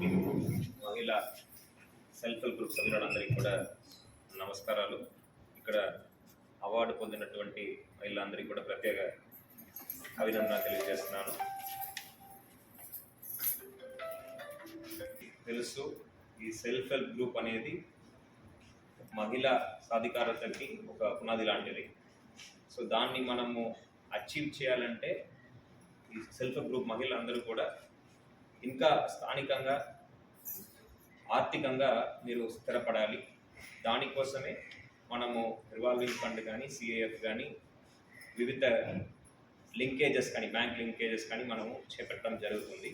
మహిళా self help group సభ్యులందరికీ కూడా నమస్కారాలు. ఇక్కడ అవార్డు పొందినటువంటి మహిళలందరికీ కూడా ప్రత్యేక అభినందన తెలియజేస్తున్నాను. తెలుసు ఈ సెల్ఫ్ హెల్ప్ గ్రూప్ అనేది మహిళా సాధికారతకి ఒక పునాది లాంటిది. సో దాన్ని మనము అచీవ్ చేయాలంటే ఈ సెల్ఫ్ హెల్ప్ గ్రూప్ మహిళలందరూ కూడా ఇంకా స్థానికంగా ఆర్థికంగా మీరు స్థిరపడాలి. దానికోసమే మనము రివాల్వింగ్ ఫండ్ కానీ సిఏఎఫ్ కానీ వివిధ లింకేజెస్ కానీ బ్యాంక్ లింకేజెస్ కానీ మనము చేపట్టడం జరుగుతుంది.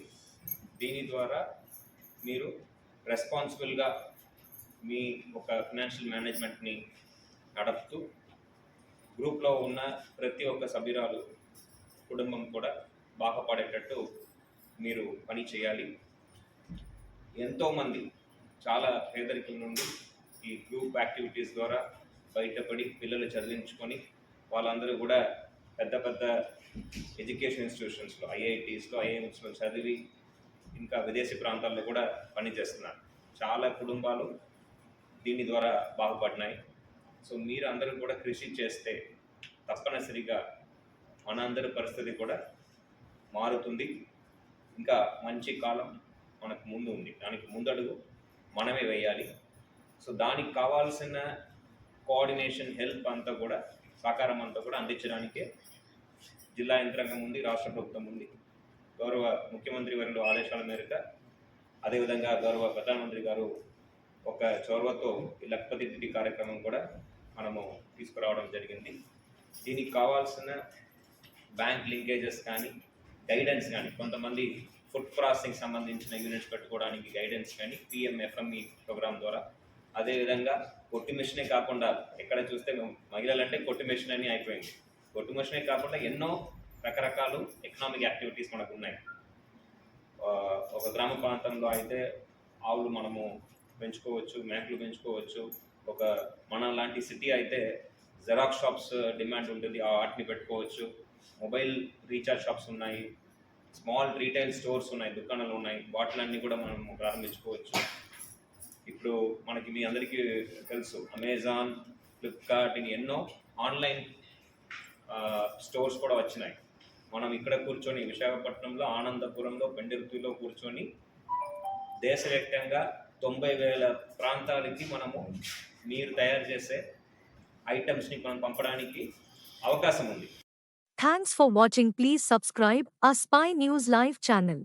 దీని ద్వారా మీరు రెస్పాన్సిబుల్గా మీ ఒక ఫినాన్షియల్ మేనేజ్మెంట్ని నడుపుతూ గ్రూప్లో ఉన్న ప్రతి ఒక్క సభ్యురాలు కుటుంబం కూడా బాగుపడేటట్టు మీరు పని చేయాలి. ఎంతోమంది చాలా పేదరికం నుండి ఈ గ్రూప్ యాక్టివిటీస్ ద్వారా బయటపడి పిల్లలు చదివించుకొని వాళ్ళందరూ కూడా పెద్ద పెద్ద ఎడ్యుకేషన్ ఇన్స్టిట్యూషన్స్లో ఐఐటీస్లో ఐఐఎంస్లో చదివి ఇంకా విదేశీ ప్రాంతాల్లో కూడా పనిచేస్తున్నారు చాలా కుటుంబాలు దీని ద్వారా బాగుపడినాయి. సో మీరు అందరూ కూడా కృషి చేస్తే తప్పనిసరిగా మనందరి పరిస్థితి కూడా మారుతుంది. ఇంకా మంచి కాలం మనకు ముందు ఉంది. దానికి ముందడుగు మనమే వేయాలి. సో దానికి కావాల్సిన కోఆర్డినేషన్ హెల్ప్ అంతా కూడా సహకారం అంతా కూడా అందించడానికే జిల్లా యంత్రాంగం ఉంది రాష్ట్ర ప్రభుత్వం ఉంది. గౌరవ ముఖ్యమంత్రి వారి ఆదేశాల మేరకు అదేవిధంగా గౌరవ ప్రధానమంత్రి గారు ఒక చొరవతో ఈ లక్పతి దిద్ది కార్యక్రమం కూడా మనము తీసుకురావడం జరిగింది. దీనికి కావాల్సిన బ్యాంక్ లింకేజెస్ కానీ గైడెన్స్ కానీ కొంతమంది ఫుడ్ ప్రాసెసింగ్ సంబంధించిన యూనిట్స్ పెట్టుకోవడానికి గైడెన్స్ కానీ పిఎంఎఫ్ఎంఈ ప్రోగ్రామ్ ద్వారా. అదేవిధంగా కొట్టి మిషనే కాకుండా ఎక్కడ చూస్తే మహిళలు అంటే కొట్టి మిషన్ అని అయిపోయింది. కొట్టి మిషనే కాకుండా ఎన్నో రకరకాలు ఎకనామిక్ యాక్టివిటీస్ మనకు ఉన్నాయి. ఒక గ్రామ ప్రాంతంలో అయితే ఆవులు మనము పెంచుకోవచ్చు మేకలు పెంచుకోవచ్చు. ఒక మన లాంటి సిటీ అయితే జెరాక్స్ షాప్స్ డిమాండ్ ఉంటుంది. ఆ వాటిని పెట్టుకోవచ్చు. మొబైల్ రీఛార్జ్ షాప్స్ ఉన్నాయి. స్మాల్ రీటైల్ స్టోర్స్ ఉన్నాయి దుకాణాలు ఉన్నాయి. వాటిలన్నీ కూడా మనం ప్రారంభించుకోవచ్చు. ఇప్పుడు మనకి మీ అందరికీ తెలుసు అమెజాన్ ఫ్లిప్కార్ట్ ఇని ఎన్నో ఆన్లైన్ స్టోర్స్ కూడా వచ్చినాయి. మనం ఇక్కడ కూర్చొని విశాఖపట్నంలో ఆనందపురంలో పెండెర్తిలో కూర్చొని దేశవ్యాప్తంగా తొంభై వేల ప్రాంతాలకి మనము మీరు తయారు చేసే ఐటమ్స్ని మనం పంపడానికి అవకాశం ఉంది Thanks for watching. Please subscribe our Spy News Live channel.